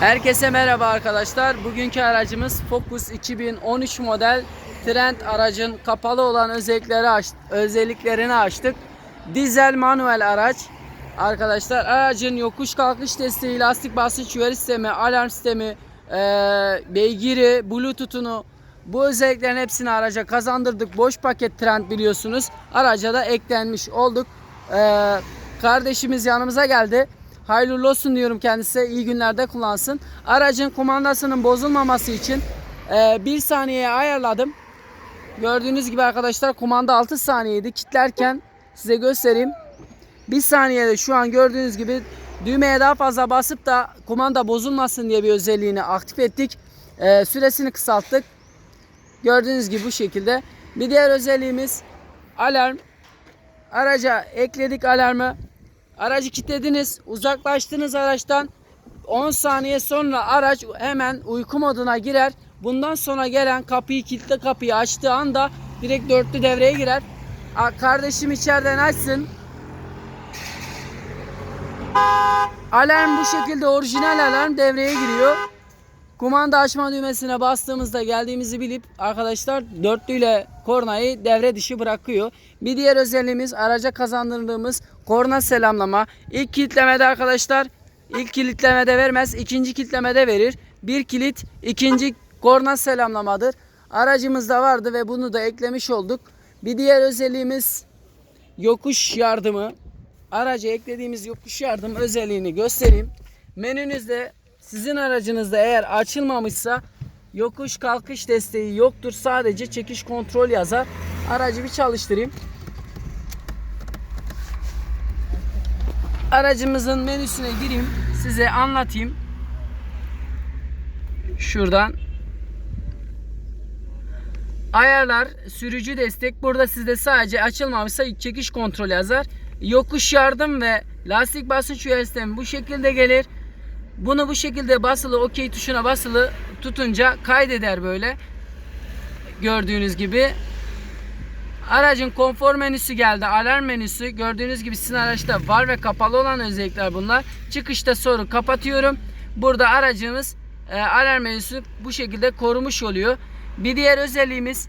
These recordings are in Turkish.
Herkese merhaba arkadaşlar. Bugünkü aracımız Focus 2013 model Trend aracın kapalı olan özellikleri aç, özelliklerini açtık. Dizel manuel araç. Arkadaşlar aracın yokuş kalkış desteği, lastik basınç uyarı sistemi, alarm sistemi, eee, beygiri, bluetooth'unu bu özelliklerin hepsini araca kazandırdık. Boş paket Trend biliyorsunuz. Araca da eklenmiş olduk. Eee, kardeşimiz yanımıza geldi. Hayırlı olsun diyorum kendisine. İyi günlerde kullansın. Aracın kumandasının bozulmaması için e, bir saniyeye ayarladım. Gördüğünüz gibi arkadaşlar kumanda 6 saniyeydi. Kitlerken size göstereyim. Bir saniyede şu an gördüğünüz gibi düğmeye daha fazla basıp da kumanda bozulmasın diye bir özelliğini aktif ettik. E, süresini kısalttık. Gördüğünüz gibi bu şekilde. Bir diğer özelliğimiz alarm. Araca ekledik alarmı. Aracı kilitlediniz, uzaklaştınız araçtan. 10 saniye sonra araç hemen uyku moduna girer. Bundan sonra gelen kapıyı kilitle kapıyı açtığı anda direkt dörtlü devreye girer. Kardeşim içeriden açsın. Alarm bu şekilde orijinal alarm devreye giriyor. Kumanda açma düğmesine bastığımızda geldiğimizi bilip arkadaşlar dörtlüyle kornayı devre dışı bırakıyor. Bir diğer özelliğimiz araca kazandırdığımız korna selamlama. İlk kilitlemede arkadaşlar ilk kilitlemede vermez, ikinci kilitlemede verir. Bir kilit, ikinci korna selamlamadır. Aracımızda vardı ve bunu da eklemiş olduk. Bir diğer özelliğimiz yokuş yardımı. Araca eklediğimiz yokuş yardım özelliğini göstereyim. Menünüzde sizin aracınızda eğer açılmamışsa yokuş kalkış desteği yoktur. Sadece çekiş kontrol yazar. Aracı bir çalıştırayım. Aracımızın menüsüne gireyim. Size anlatayım. Şuradan Ayarlar, sürücü destek. Burada sizde sadece açılmamışsa çekiş kontrol yazar. Yokuş yardım ve lastik basınç sistemi bu şekilde gelir. Bunu bu şekilde basılı OK tuşuna basılı tutunca kaydeder böyle. Gördüğünüz gibi. Aracın konfor menüsü geldi. Alarm menüsü. Gördüğünüz gibi sizin araçta var ve kapalı olan özellikler bunlar. Çıkışta sorun kapatıyorum. Burada aracımız e, alarm menüsü bu şekilde korumuş oluyor. Bir diğer özelliğimiz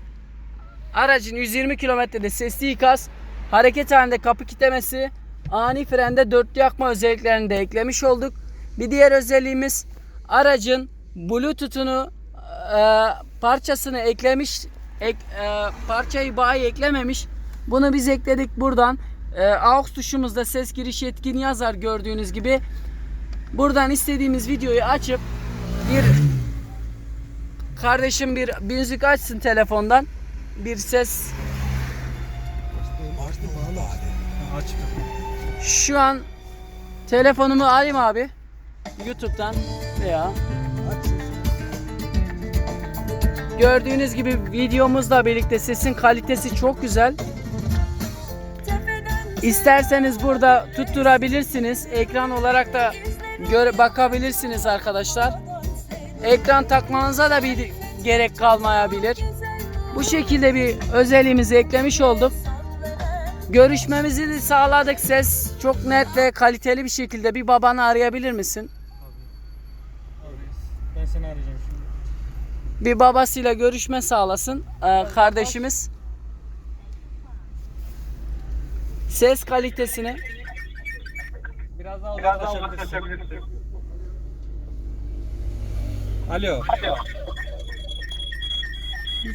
aracın 120 kilometrede sesli ikaz, hareket halinde kapı kitlemesi, ani frende dörtlü yakma özelliklerini de eklemiş olduk. Bir diğer özelliğimiz aracın Bluetooth'unu e, parçasını eklemiş, ek, e, parçayı bayi eklememiş. Bunu biz ekledik buradan. E, AUX tuşumuzda ses giriş etkin yazar gördüğünüz gibi. Buradan istediğimiz videoyu açıp bir kardeşim bir, bir müzik açsın telefondan. Bir ses şu an telefonumu alayım abi. YouTube'dan veya Gördüğünüz gibi videomuzla birlikte sesin kalitesi çok güzel. İsterseniz burada tutturabilirsiniz. Ekran olarak da göre bakabilirsiniz arkadaşlar. Ekran takmanıza da bir gerek kalmayabilir. Bu şekilde bir özelliğimizi eklemiş olduk. Görüşmemizi de sağladık. Ses çok net ve kaliteli bir şekilde bir babanı arayabilir misin? Ben seni arayacağım şimdi. Bir babasıyla görüşme sağlasın ee, kardeşimiz. Ses kalitesini Biraz daha uzaklaşabilirsin. Alo.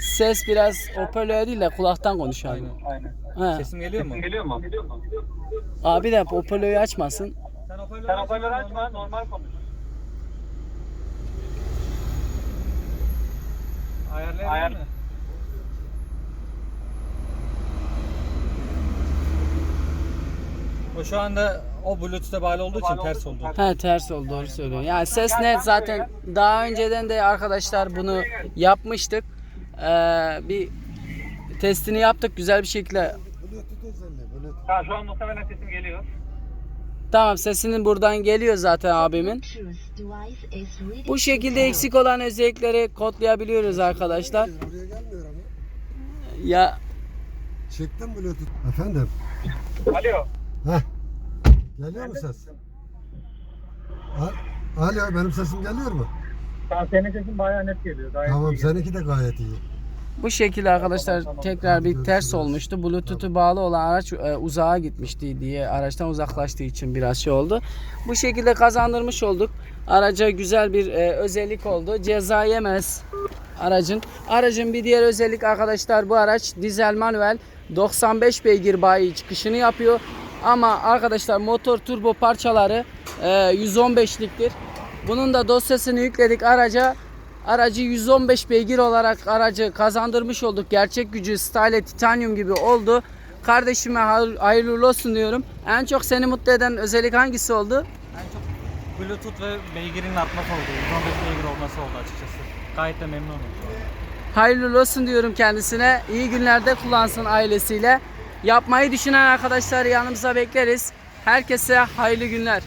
Ses biraz hoparlör değil de kulaktan konuş abi. Aynen. Ha. Sesim geliyor mu? Geliyor mu? Abi de hoparlörü açmasın. Sen hoparlörü Sen hoparlörü açma, normal konuş. Ayarlayabilir Ayar- mi? O şu anda o Bluetooth'e bağlı olduğu için ters oldu. Ha ters oldu doğru söylüyor. Yani ses net zaten daha önceden de arkadaşlar bunu yapmıştık. Ee, bir testini yaptık güzel bir şekilde. Ha, şu an muhtemelen sesim geliyor. Tamam sesinin buradan geliyor zaten abimin. Bu şekilde eksik olan özellikleri kodlayabiliyoruz arkadaşlar. Ya Çektim Bluetooth. Efendim. Alo. Heh. Geliyor mu ses? Alo benim sesim geliyor mu? Senin sesin bayağı net geliyor. Gayet Tamam iyi. seninki de gayet iyi. Bu şekilde arkadaşlar tamam. tekrar bir ters olmuştu. Bluetooth'u bağlı olan araç e, uzağa gitmişti diye araçtan uzaklaştığı için biraz şey oldu. Bu şekilde kazandırmış olduk. Araca güzel bir e, özellik oldu. Ceza yemez aracın. Aracın bir diğer özellik arkadaşlar bu araç dizel manuel 95 beygir bayi çıkışını yapıyor. Ama arkadaşlar motor turbo parçaları e, 115'liktir. Bunun da dosyasını yükledik araca. Aracı 115 beygir olarak aracı kazandırmış olduk. Gerçek gücü Style Titanium gibi oldu. Kardeşime hayır- hayırlı olsun diyorum. En çok seni mutlu eden özellik hangisi oldu? En çok Bluetooth ve beygirin artması oldu. 115 beygir olması oldu açıkçası. Gayet de memnunum. Hayırlı olsun diyorum kendisine. İyi günlerde kullansın ailesiyle. Yapmayı düşünen arkadaşlar yanımıza bekleriz. Herkese hayırlı günler.